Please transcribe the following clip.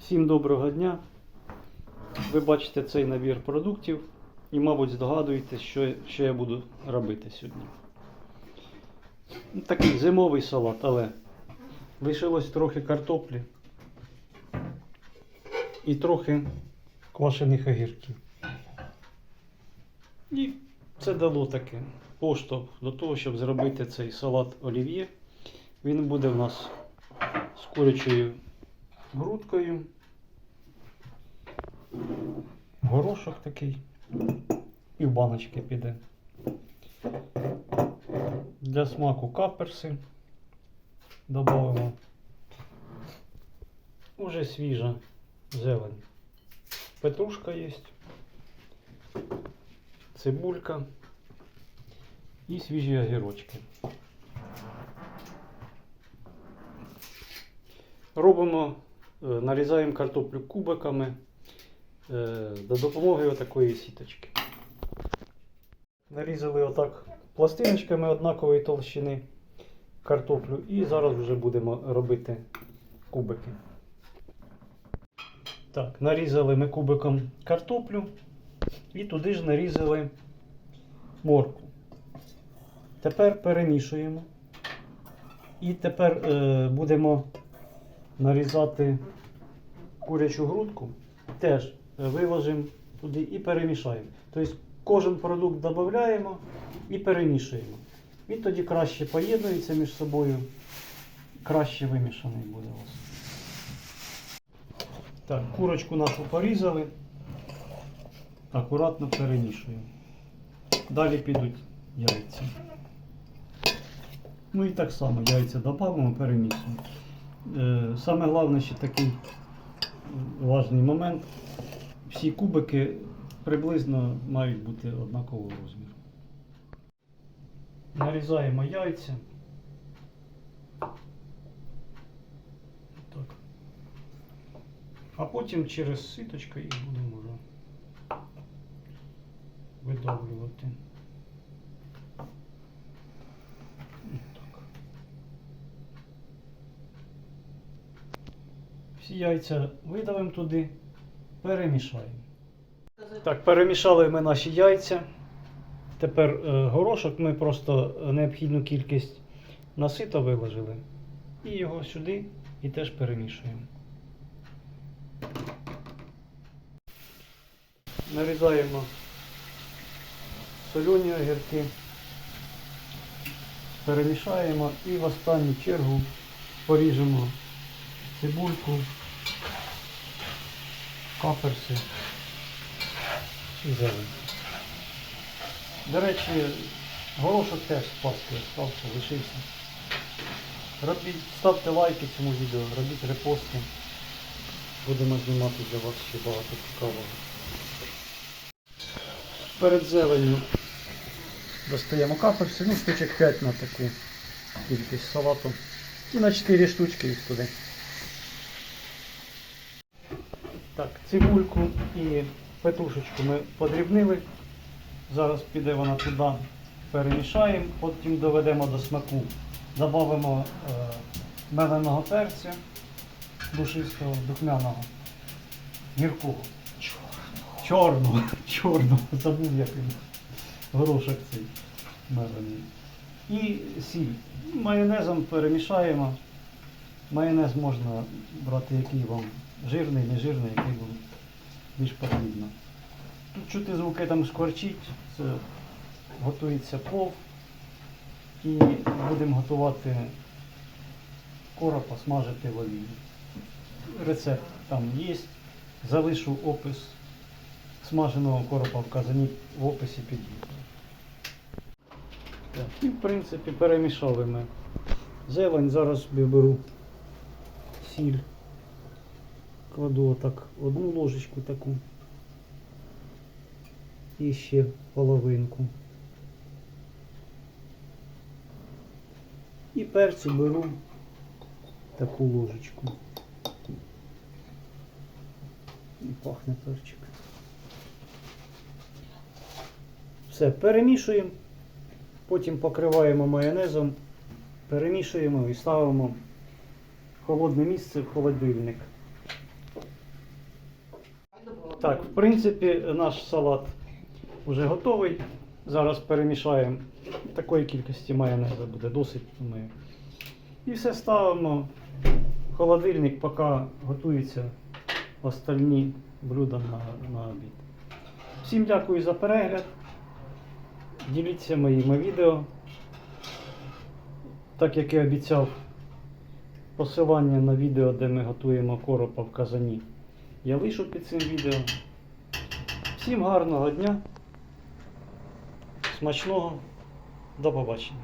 Всім доброго дня. Ви бачите цей набір продуктів і, мабуть, здогадуєтесь, що, що я буду робити сьогодні. Такий зимовий салат, але лишилось трохи картоплі і трохи квашених огірків. І це дало таке поштовх до того, щоб зробити цей салат олів'є. Він буде в нас з курячою грудкою. Горошок такий. І в баночки піде. Для смаку каперси додаємо. Уже свіжа зелень. Петрушка є. Цибулька і свіжі огірочки. Робимо, е, нарізаємо картоплю кубиками за допомогою такої сіточки. Нарізали отак пластиночками однакової толщини картоплю і зараз вже будемо робити кубики. Так, нарізали ми кубиком картоплю і туди ж нарізали моркву. Тепер перемішуємо. І тепер е, будемо нарізати курячу грудку. Теж е, виложимо туди і перемішаємо. Тобто кожен продукт додаємо і перемішуємо. Він тоді краще поєднується між собою, краще вимішаний буде у вас. Так, курочку нашу порізали. Акуратно перемішуємо. Далі підуть яйця. Ну і так само яйця додамо, перемішуємо. Е, Саме головне ще такий важний момент. Всі кубики приблизно мають бути однакового розміру. Нарізаємо яйця. Так. А потім через ситочку їх будемо вже видавлювати. Всі яйця видавимо туди, перемішаємо. Так, перемішали ми наші яйця. Тепер е, горошок ми просто необхідну кількість на сито виложили. І його сюди і теж перемішуємо. Нарізаємо солені огірки, перемішаємо і в останню чергу поріжемо цибульку, каперси і зелень. До речі, горошок теж з пастки стався, лишився. Робіть, ставте лайки цьому відео, робіть репости. Будемо знімати для вас ще багато цікавого. Перед зеленню достаємо каперси, ну штучок 5 на таку кількість салату. І на 4 штучки їх туди. Так, цибульку і петрушечку ми подрібнили. Зараз піде вона туди, перемішаємо, потім доведемо до смаку. Додамо е, меленого перця, душистого, духмяного, гіркого. Чорного, чорного, забув як він. Горошок цей мелений. І сіль. Майонезом перемішаємо. Майонез можна брати, який вам жирний, не жирний, який вам більш потрібно. Тут чути звуки там шкварчить, це готується плов. І будемо готувати коропа, смажити в олії. Рецепт там є. Залишу опис смаженого коропа в казані в описі під відео. І в принципі перемішали ми зелень. Зараз беру сіль. Кладу отак одну ложечку таку. І ще половинку. І перцю беру таку ложечку. І пахне перчик. Все, перемішуємо, потім покриваємо майонезом, перемішуємо і ставимо холодне місце в холодильник. Так, в принципі, наш салат вже готовий. Зараз перемішаємо. Такої кількості майонезу буде досить, думаю. І все ставимо в холодильник, поки готуються остальні блюда на, на обід. Всім дякую за перегляд. Діліться моїми відео. Так як і обіцяв, посилання на відео, де ми готуємо коропа в казані, я вийшов під цим відео. Всім гарного дня, смачного, до побачення.